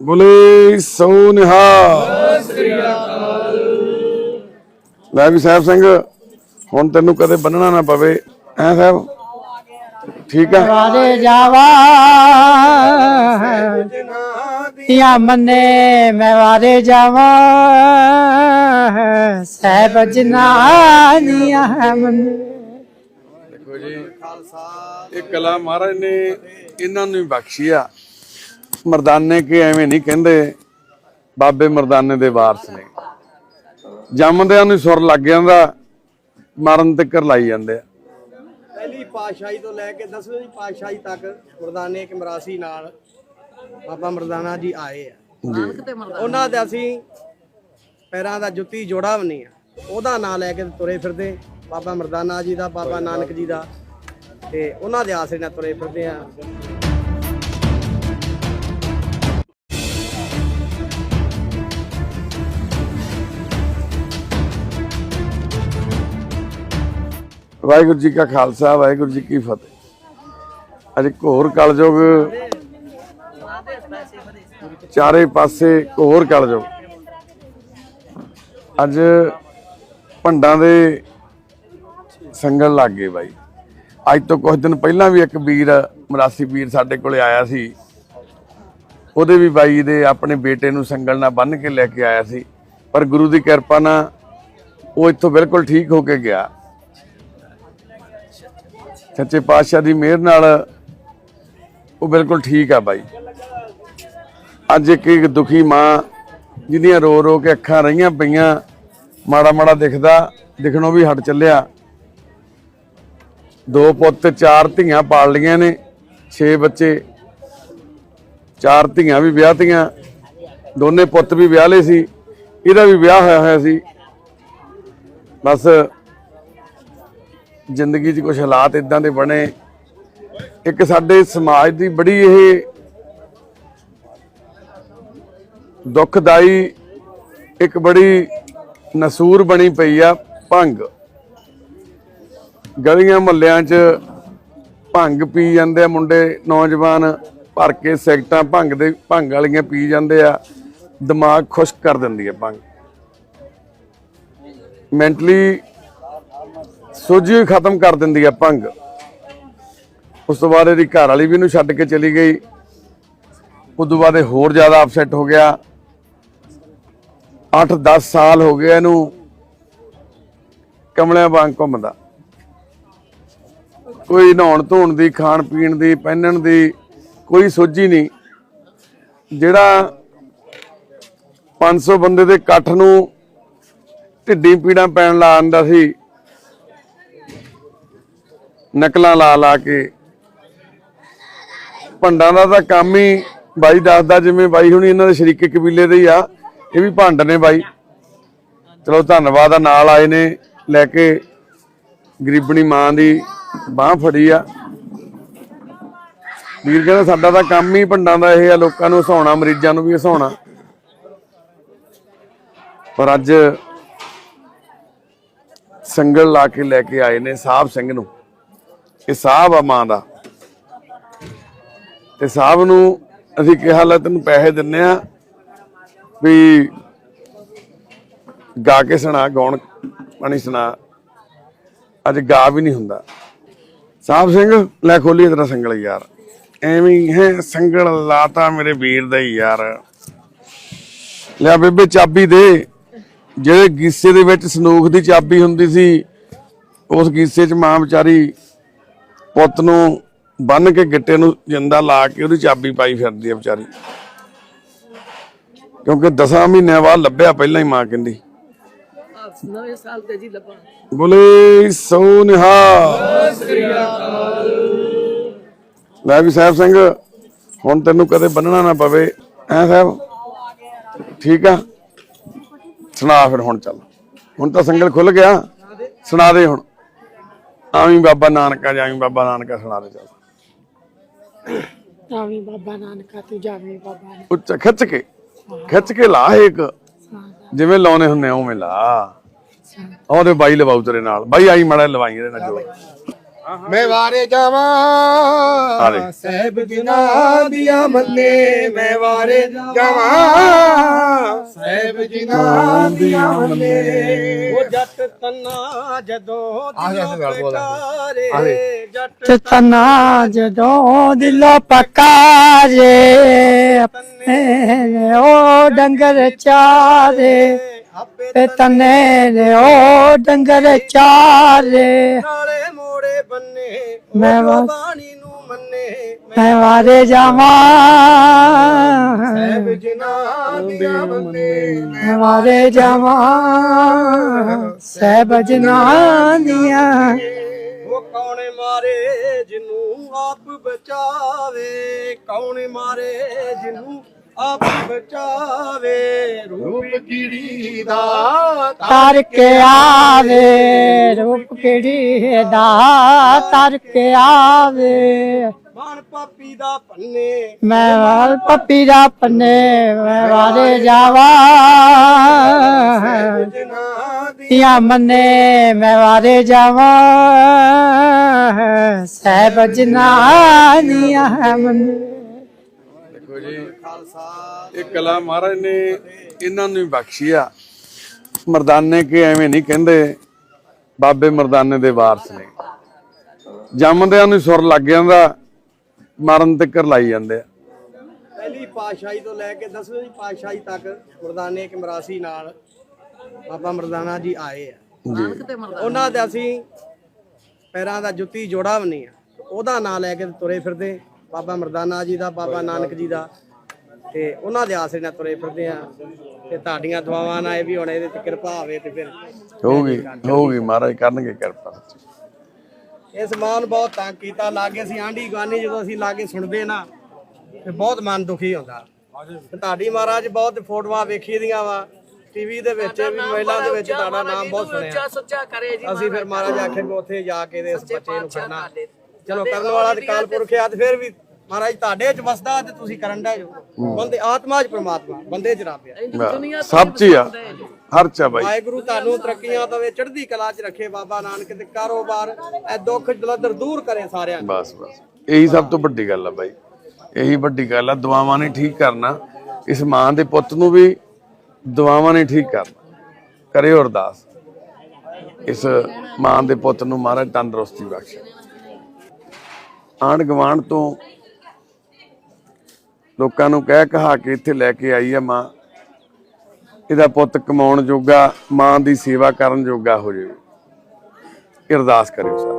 ਬੋਲੇ ਸੋ ਨਿਹਾਲ ਲੈ ਵੀ ਸਾਹਿਬ ਸਿੰਘ ਹੁਣ ਤੈਨੂੰ ਕਦੇ ਬੰਨਣਾ ਨਾ ਪਵੇ ਐ ਸਾਹਿਬ? ਠੀਕ ਆ? ਵਾਰੇ ਜਾਵਾ। ਯਾ ਮੰਨੇ ਮੈਂ ਵਾਰੇ ਜਾਵਾ। ਸਹਿਬ ਜਨਾਨੀਆਂ ਮੰਨੇ। ਦੇਖੋ ਜੀ ਇਹ ਕਲਾ ਮਹਾਰਾਜ ਨੇ ਇਹਨਾਂ ਨੂੰ ਹੀ ਬਖਸ਼ੀ ਆ। ਮਰਦਾਨੇ ਕੇ ਐਵੇਂ ਨਹੀਂ ਕਹਿੰਦੇ? ਬਾਬੇ ਮਰਦਾਨੇ ਦੇ ਵਾਰਸ ਨੇ। ਜੰਮਦਿਆਂ ਨੂੰ ਸੁਰ ਲੱਗ ਜਾਂਦਾ ਮਰਨ ਤੱਕ ਲਾਈ ਜਾਂਦੇ ਆ। ਪਹਿਲੀ ਪਾਤਸ਼ਾਹੀ ਤੋਂ ਲੈ ਕੇ 10ਵੀਂ ਪਾਤਸ਼ਾਹੀ ਤੱਕ ਮਰਦਾਨੇ ਇੱਕ ਮਰਾਸੀ ਨਾਲ ਬਾਬਾ ਮਰਦਾਨਾ ਜੀ ਆਏ ਆ। ਉਹਨਾਂ ਦੇ ਅਸੀਂ ਪੈਰਾਂ ਦਾ ਜੁੱਤੀ ਜੋੜਾ ਵੀ ਨਹੀਂ ਆ। ਉਹਦਾ ਨਾਂ ਲੈ ਕੇ ਤੁਰੇ ਫਿਰਦੇ ਬਾਬਾ ਮਰਦਾਨਾ ਜੀ ਦਾ ਬਾਬਾ ਨਾਨਕ ਜੀ ਦਾ। ਤੇ ਉਹਨਾਂ ਦੇ ਆਸਰੇ ਨਾਲ ਤੁਰੇ ਫਿਰਦੇ ਆ। ਵਾਹਿਗੁਰੂ ਜੀ ਕਾ ਖਾਲਸਾ, ਵਾਹਿਗੁਰੂ ਜੀ ਕੀ ਫਤਿਹ। ਅੱਜ ਘੋਰ ਕਲਯੁਗ, ਚਾਰੇ ਪਾਸੇ ਘੋਰ ਕਲਯੁਗ। ਅੱਜ ਭੰਡਾਂ ਦੇ ਸੰਗਣ ਲੱਗ ਗਏ ਬਾਈ। ਅੱਜ ਤੋਂ ਕੁਝ ਦਿਨ ਪਹਿਲਾਂ ਵੀ ਇੱਕ ਵੀਰ, ਮਰਾਸੀ ਵੀਰ ਸਾਡੇ ਕੋਲੇ ਆਇਆ ਸੀ। ਉਹਦੇ ਵੀ ਬਾਈ ਦੇ ਆਪਣੇ ਬੇਟੇ ਨੂੰ ਸੰਗਲ ਨਾਲ ਬੰਨ੍ਹ ਕੇ ਲੈ ਕੇ ਆਇਆ ਸੀ। ਪਰ ਗੁਰੂ ਦੀ ਕਿਰਪਾ ਨਾਲ ਉਹ ਇੱਥੋਂ ਬਿਲਕੁਲ ਠੀਕ ਹੋ ਕੇ ਗਿਆ। ਸੱਚੇ ਪਾਤਸ਼ਾਹ ਦੀ ਮਿਹਰ ਨਾਲ ਉਹ ਬਿਲਕੁਲ ਠੀਕ ਆ ਬਾਈ। ਅੱਜ ਇੱਕ ਇੱਕ ਦੁਖੀ ਮਾਂ ਜਿਹਦੀਆਂ ਰੋ ਰੋ ਕੇ ਅੱਖਾਂ ਰਹੀਆਂ ਪਈਆਂ, ਮਾੜਾ ਮਾੜਾ ਦਿਖਦਾ, ਦਿਖਣੋਂ ਵੀ ਹਟ ਚੱਲਿਆ। ਦੋ ਪੁੱਤ, ਚਾਰ ਧੀਆਂ ਪਾਲ ਲੀਆਂ ਨੇ 6 ਬੱਚੇ, ਚਾਰ ਧੀਆਂ ਵੀ ਵਿਆਹਤੀਆਂ ਦੋਨੇ ਪੁੱਤ ਵੀ ਵਿਆਹ ਲਏ ਸੀ, ਇਹਦਾ ਵੀ ਵਿਆਹ ਹੋਇਆ ਹੋਇਆ ਸੀ। ਬਸ ਜ਼ਿੰਦਗੀ 'ਚ ਕੁਝ ਹਾਲਾਤ ਇਦਾਂ ਦੇ ਬਣੇ, ਇੱਕ ਸਾਡੇ ਸਮਾਜ ਦੀ ਬੜੀ ਇਹ ਦੁਖਦਾਈ, ਇੱਕ ਬੜੀ ਨਸੂਰ ਬਣੀ ਪਈ ਆ ਭੰਗ। ਗਲੀਆਂ ਮੁਹੱਲਿਆਂ 'ਚ ਭੰਗ ਪੀ ਜਾਂਦੇ ਆ ਮੁੰਡੇ, ਨੌਜਵਾਨ ਭਰ ਕੇ ਸਿਗਟਾਂ ਭੰਗ ਦੇ, ਭੰਗ ਵਾਲੀਆਂ ਪੀ ਜਾਂਦੇ ਆ, ਦਿਮਾਗ ਖੁਸ਼ਕ ਕਰ ਦਿੰਦੀ ਹੈ ਭੰਗ। ਮੈਂਟਲੀ ਸੋਝੀ ਹੀ ਖਤਮ ਕਰ ਦਿੰਦੀ ਆ ਭੰਗ। ਉਸ ਤੋਂ ਬਾਅਦ ਇਹਦੀ ਘਰ ਵਾਲੀ ਵੀ ਇਹਨੂੰ ਛੱਡ ਕੇ ਚਲੀ ਗਈ। ਉਦੋਂ ਬਾਅਦ ਇਹ ਹੋਰ ਜ਼ਿਆਦਾ ਅਪਸੈਟ ਹੋ ਗਿਆ। 8-10 ਸਾਲ ਹੋ ਗਏ ਇਹਨੂੰ ਕਮਲਿਆਂ ਵਾਂਗ ਘੁੰਮਦਾ। ਕੋਈ ਨਹਾਉਣ ਧੋਣ ਦੀ, ਖਾਣ ਪੀਣ ਦੀ, ਪਹਿਨਣ ਦੀ ਕੋਈ ਸੋਝੀ ਨਹੀਂ। ਜਿਹੜਾ 500 ਬੰਦੇ ਦੇ ਇਕੱਠ ਨੂੰ ਢਿੱਡੀ ਪੀੜਾਂ ਪੈਣ ਲਾ ਆਂਦਾ ਸੀ ਨਕਲਾਂ ਲਾ ਲਾ ਕੇ। ਭੰਡਾਂ ਦਾ ਤਾਂ ਕੰਮ ਹੀ ਬਾਈ ਦੱਸਦਾ, ਜਿਵੇਂ ਬਾਈ ਹੁਣੀ ਇਹਨਾਂ ਦੇ ਸ਼ਰੀਕੇ ਕਬੀਲੇ ਦੇ ਹੀ ਆ, ਇਹ ਵੀ ਭੰਡ ਨੇ ਬਾਈ। ਚਲੋ ਧੰਨਵਾਦ ਆ, ਨਾਲ ਆਏ ਨੇ, ਲੈ ਕੇ ਗਰੀਬਣੀ ਮਾਂ ਦੀ ਬਾਹ ਫੜੀ ਆ। ਵੀਰ ਕਹਿੰਦਾ ਸਾਡਾ ਤਾਂ ਕੰਮ ਹੀ ਭੰਡਾਂ ਦਾ ਇਹ ਆ, ਲੋਕਾਂ ਨੂੰ ਹਸਾਉਣਾ, ਮਰੀਜ਼ਾਂ ਨੂੰ ਵੀ ਹਸਾਉਣਾ। ਪਰ ਅੱਜ ਸੰਗਲ ਲਾ ਕੇ ਲੈ ਕੇ ਆਏ ਨੇ, ਸਾਹਿਬ ਸਿੰਘ ਨੂੰ। ਇਹ ਸਾਹਿਬ ਆ ਮਾਂ ਦਾ। ਤੇ ਸਾਹਿਬ ਨੂੰ ਅਸੀਂ ਕਿਹਾ, ਲੈ ਤੈਨੂੰ ਪੈਸੇ ਦਿੰਨੇ ਆ ਵੀ ਗਾ ਕੇ ਸੁਣਾ, ਗਾਉਣ ਪਾਣੀ ਸੁਣਾ। ਅੱਜ ਗਾ ਵੀ ਨਹੀਂ ਹੁੰਦਾ। ਸਾਹਿਬ ਸਿੰਘ, ਲੈ ਖੋਲੀ ਤੇਰਾ ਸੰਗਲ ਯਾਰ। ਐਵੇਂ ਹੈ ਸੰਗਲ ਲਾਤਾ ਮੇਰੇ ਵੀਰ ਦਾ ਯਾਰ। ਲਿਆ ਬੇਬੇ ਚਾਬੀ ਦੇ। ਜਿਹੜੇ ਗੀਸੇ ਦੇ ਵਿੱਚ ਸੰਦੂਖ ਦੀ ਚਾਬੀ ਹੁੰਦੀ ਸੀ, ਉਸ ਗੀਸੇ 'ਚ ਮਾਂ ਵਿਚਾਰੀ ਪੁੱਤ ਨੂੰ ਬੰਨ ਕੇ ਗਿੱਟੇ ਨੂੰ ਜਿੰਦਾ ਲਾ ਕੇ ਉਹਦੀ ਚਾਬੀ ਪਾਈ ਫਿਰਦੀ ਆ ਵਿਚਾਰੀ। ਕਿਉਂਕਿ ਦਸਾਂ ਮਹੀਨਿਆਂ ਬਾਅਦ ਲੱਭਿਆ ਪਹਿਲਾਂ ਹੀ ਮਾਂ ਕਹਿੰਦੀ। ਨਵੇਂ ਸਾਲ ਤੇ ਜੀ ਲੱਭਾ ਬੋਲੇ ਸੋ ਨਿਹਾ ਲੈ ਵੀ ਸਾਹਿਬ ਸਿੰਘ, ਹੁਣ ਤੈਨੂੰ ਕਦੇ ਬੰਨਣਾ ਨਾ ਪਵੇ। ਐ ਸਾਹਿਬ? ਠੀਕ ਆ? ਸੁਣਾ ਫਿਰ ਹੁਣ ਚੱਲ। ਹੁਣ ਤਾਂ ਸੰਗਲ ਖੁੱਲ ਗਿਆ। ਸੁਣਾ ਦੇ ਹੁਣ। ਆਵੀਂ ਬਾਬਾ ਨਾਨਕਾ ਜਾਵੀਂ ਬਾਬਾ ਨਾਨਕਾ ਸੁਣਾ ਦੇ ਚੱਲ। ਜਾਵੀਂ ਬਾਬਾ ਨਾਨਕਾ ਤੂੰ ਜਾਵੀਂ ਬਾਬਾ ਨਾਨਕਾ। ਉੱਚ ਖਿੱਚ ਕੇ ਖਿੱਚ ਕੇ ਲਾ ਇੱਕ। ਜਿਵੇਂ ਲਾਉਨੇ ਹੁੰਨੇ ਆ ਉਵੇਂ ਲਾ। ਉਹਦੇ ਬਾਈ ਲਵਾਉ ਤੇਰੇ ਨਾਲ। ਬਾਈ ਆਈ ਮੜਾ ਲਵਾਈ ਇਹਦੇ ਨਾਲ ਜੋ ਮੈਂ ਵਾਰੇ ਜਾਵਾਂ। ਸਹਿਬ ਜਿਨਾ ਦੀਆਂ ਮੰਨੇ ਮੈਂ ਵਾਰੇ ਜਾਵਾਂ ਸਹਿਬ ਜਿਨਾ ਦੀਆਂ ਮੰਨੇ ਉਹ ਜੱਟ ਤੰਨਾ ਜਦੋਂ ਦਿਲੋਂ। ਪਿਕਾਰੇ। ਜੱਟ ਤੇ ਤਨਾ ਜਦੋਂ ਦਿਲੋਂ ਪਕਾਰੇ ਆਪਣੇ ਉਹ ਡੰਗਰ ਚਾਰੇ ਆਪੇ ਤਨੇ ਨੇ ਉਹ ਡੰਗਰ ਚਾਰੇ ਨਾਲੇ ਮੋੜੇ ਬੰਨੇ ਮੈਂ ਬਾਣੀ ਨੂੰ ਮੰਨੇ ਮੈਂ ਵਾਰੇ ਜਾਵਾਂ। ਸਹਿਬ ਜਿਨਾ ਦੀਆਂ ਮੰਨੇ। ਮੈਂ ਵਾਰੇ ਜਾਵਾਂ। ਸਹਿਬ ਜਨਾਂ ਦੀਆਂ ਉਹ ਕੌਣ ਮਾਰੇ ਜਿਹਨੂੰ ਆਪ ਬਚਾਵੇ? ਕੌਣ ਮਾਰੇ ਜਿਹਨੂੰ ਆਪ ਬਚਾਵੇ ਰੂਪ ਕੀੜੀ ਦਾ ਤਰ ਕੇ ਆਵੇ ਰੂਪ ਕਿਹੜੀ ਦਾ ਤਰ ਕੇ ਆਵੇ। ਮਾਨ ਪਾਪੀ ਦਾ ਪੰਨੇ। ਮੈਂ ਵਾਲ ਪੱਪੀ ਦਾ ਪੰਨੇ ਮੈਂ ਵਾਰੇ ਜਾਵਾਂ। ਜਿਨ੍ਹਾਂ ਦੀ ਤੀਆਂ ਮੰਨੇ ਮੈਂ ਵਾਰੇ ਜਾਵਾਂ। ਸਹਿਬ ਜਨਾਂ ਦੀਆਂ ਮੰਨੇ। ਦੇਖੋ ਜੀ ਇਹ ਕਲਾ ਮਹਾਰਾਜ ਨੇ ਇਹਨਾਂ ਨੂੰ ਹੀ ਬਖਸ਼ੀ ਆ। ਮਰਦਾਨੇ ਕੇ ਐਵੇਂ ਨਹੀਂ ਕਹਿੰਦੇ ਬਾਬੇ ਮਰਦਾਨੇ ਦੇ ਵਾਰਸ ਨੇ। ਜੰਮਦਿਆਂ ਨੂੰ ਸੁਰ ਲੱਗ ਜਾਂਦਾ ਮਰਨ ਤੱਕ ਲਾਈ ਜਾਂਦੇ ਆ। ਪਹਿਲੀ ਪਾਤਸ਼ਾਹੀ ਤੋਂ ਲੈ ਕੇ 10ਵੀਂ ਪਾਤਸ਼ਾਹੀ ਤੱਕ ਮਰਦਾਨੇ ਇੱਕ ਮਰਾਸੀ ਨਾਲ ਬਾਬਾ ਮਰਦਾਨਾ ਜੀ ਆਏ ਆ। ਉਹਨਾਂ ਦੇ ਅਸੀਂ ਪੈਰਾਂ ਦਾ ਜੁੱਤੀ ਜੋੜਾ ਵੀ ਨਹੀਂ ਆ। ਉਹਦਾ ਨਾਂ ਲੈ ਕੇ ਤੁਰੇ ਫਿਰਦੇ ਬਾਬਾ ਮਰਦਾਨਾ ਜੀ ਦਾ ਬਾਬਾ ਨਾਨਕ ਜੀ ਦਾ। ਤੇ ਉਹਨਾਂ ਦੇ ਆਸਰੇ ਨਾਲ ਤੁਰੇ ਫਿਰਦੇ ਆ। ਤੇ ਤੁਹਾਡੀਆਂ ਦੁਆਵਾਂ ਨਾਲ ਇਹ ਵੀ ਹੁਣ ਇਹਦੇ ਤੇ ਕਿਰਪਾ ਹੋਵੇ ਤੇ ਫਿਰ ਹੋਊਗੀ ਹੋਊਗੀ ਮਹਾਰਾਜ ਕਰਨਗੇ ਕਿਰਪਾ। ਇਸ ਮਾਂ ਨੂੰ ਬਹੁਤ ਤੰਗ ਕੀਤਾ। ਲਾਗੇ ਅਸੀਂ ਆਂਢੀ ਗਾਨੀ ਜਦੋਂ ਅਸੀਂ ਲਾਗੇ ਸੁਣਦੇ ਨਾ ਤੇ ਬਹੁਤ ਮਨ ਦੁਖੀ ਹੁੰਦਾ। ਤੇ ਤੁਹਾਡੀ ਮਹਾਰਾਜ ਬਹੁਤ ਫੋਟੋਆਂ ਵੇਖੀ ਦੀਆਂ ਵਾ। ਟੀਵੀ ਦੇ ਵਿੱਚ ਵੀ ਮੋਬਾਈਲਾਂ ਦੇ ਵਿੱਚ ਤੁਹਾਡਾ ਨਾਮ ਬਹੁਤ ਸੁਣਿਆ। ਸੱਚਾ ਕਰੇ ਜੀ ਅਸੀਂ ਫਿਰ ਮਹਾਰਾਜ ਆਖੇ ਉੱਥੇ ਜਾ ਕੇ ਇਸ ਬੱਚੇ ਨੂੰ ਕਰਨਾ ਚਲੋ ਕਰਨ ਵਾਲਾ ਤੇ ਕਾਲ ਪੁਰਖ ਆ ਤੇ ਫਿਰ ਵੀ ਮਹਾਰਾਜ ਤੁਹਾਡੇ ਚ ਵਸਦਾ ਤੇ ਤੁਸੀਂ ਕਰਨ ਦਾ ਜੋ ਬੰਦੇ ਆਤਮਾ ਚ ਪ੍ਰਮਾਤਮਾ ਬੰਦੇ ਚ ਰੱਬ ਆ। ਸਭ ਚ ਆ। ਹਰ ਚ ਆ ਬਾਈ। ਵਾਹਿਗੁਰੂ ਤੁਹਾਨੂੰ ਤਰੱਕੀਆਂ ਦੇਵੇ ਚੜ੍ਹਦੀ ਕਲਾ ਚ ਰੱਖੇ ਬਾਬਾ ਨਾਨਕ ਤੇ ਕਾਰੋਬਾਰ। ਇਹ ਦੁੱਖ ਦਲਦਰ ਦੂਰ ਕਰੇ ਸਾਰਿਆਂ ਨੂੰ। ਬਸ ਬਸ। ਇਹੀ ਸਭ ਤੋਂ ਵੱਡੀ ਗੱਲ ਆ ਬਾਈ। ਇਹੀ ਵੱਡੀ ਗੱਲ ਆ ਦੁਆਵਾਂ ਨੇ ਠੀਕ ਕਰਨਾ। ਇਸ ਮਾਂ ਦੇ ਪੁੱਤ ਨੂੰ ਵੀ ਦੁਆਵਾਂ ਨੇ ਠੀਕ ਕਰਨਾ। ਕਰਿਓ ਅਰਦਾਸ। ਇਸ ਮਾਂ ਦੇ ਪੁੱਤ ਨੂੰ ਮਹਾਰਾਜ ਤੰਦਰੁਸਤੀ ਬਖਸ਼ੇ। ਆਂਢ ਗੁਆਂਢ ਤੋਂ ਲੋਕਾਂ ਨੂੰ ਕਹਿ ਕਹਾ ਕੇ ਇੱਥੇ ਲੈ ਕੇ ਆਈ ਆ ਮਾਂ। ਇਹਦਾ ਪੁੱਤ ਕਮਾਉਣ ਜੋਗਾ, ਮਾਂ ਦੀ ਸੇਵਾ ਕਰਨ ਜੋਗਾ ਹੋ ਜਾਵੇ। ਅਰਦਾਸ ਕਰਿਓ ਸਰ।